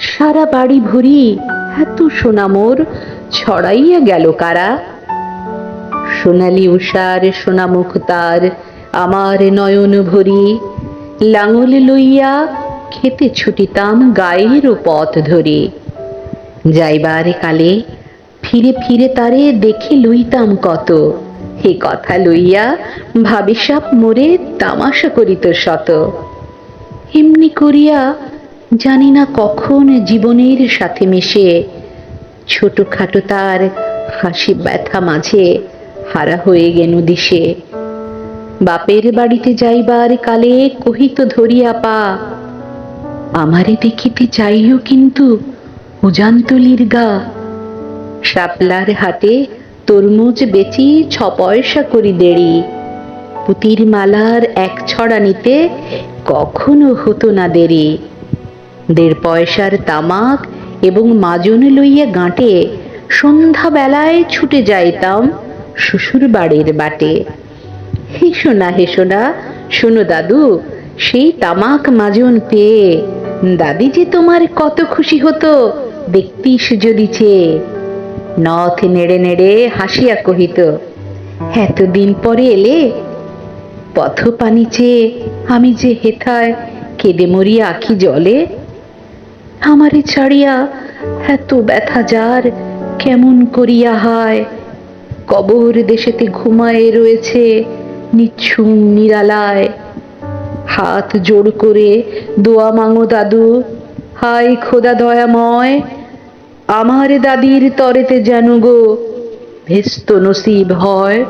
সারা বাড়ি ভরি এত সোনা মোর, ছড়াইয়া গেল কারা? সোনালি উষার সোনামুখ তার আমার নয়ন ভরি, লাঙল লইয়া খেতে ছুটিতাম গায়ের পথ ধরে। যাইবার কালে ফিরে ফিরে তারে দেখে লইতাম কত হে কথা লইয়া ভাবিসাপ মোরে তামাশা করিত শত। এমনি করিয়া জানি না কখন জীবনের সাথে মিশে। ছোটখাটো তার হাসি ব্যথা মাঝে হারা হয়ে গেল দিশে। বাপের বাড়িতে যাইবার কালে কহিত ধরিয়া পা আমারে দেখিতে চাইও কিন্তু উজানতলির গা। শাপলার হাতে তরমুজ বেচি ছ পয়সা করি দেড়ি। পুতির মালার এক ছড়া নিতে কখনো হতো না দেরি। দেড় পয়সার তামাক এবং মাজন লইয়া গাঁটে সন্ধ্যা বেলায় ছুটে যাইতাম শ্বশুর বাড়ির বাটে। হেসো না হেসো না শোনো দাদু, সেই তামাক মাজন পেয়ে দাদি যে তোমার কত খুশি হতো, দেখতিস যদি চেয়ে। নথ নেড়ে নেড়ে হাসিয়া কহিত, এতদিন পরে এলে পথ পানি চেয়ে আমি যে হেথায় কেঁদে মরিয়া আখি জলে আমারে ছাড়িয়া এত ব্যথা যার, কেমন করিয়া হায়? কবর দেশেতে ঘুমায়ে রয়েছে নিচ্ছুম নিরালায়। হাত জোড় করে দোয়া মাঙো দাদু। হাই খোদা দয়াময়, আমার দাদির তরেতে যেন গো ভেস্ত নসিব হয়।